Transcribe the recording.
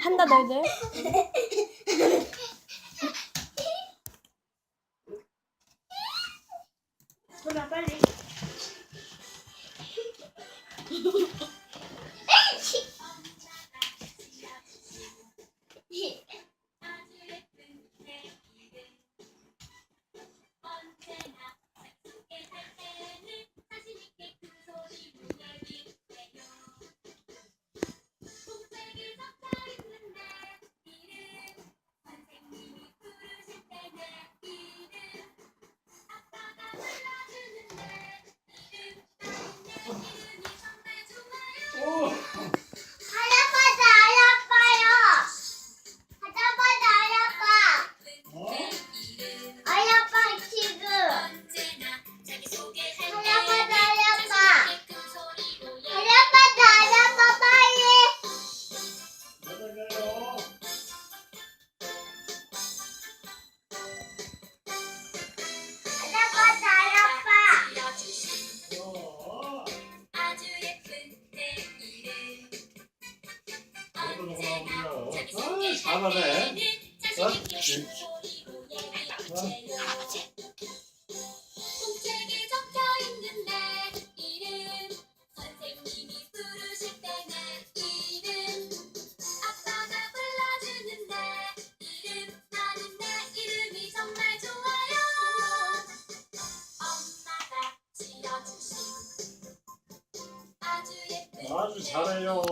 한다 너희들. 소라 빨리. 하면은 어? 아주 잘해요.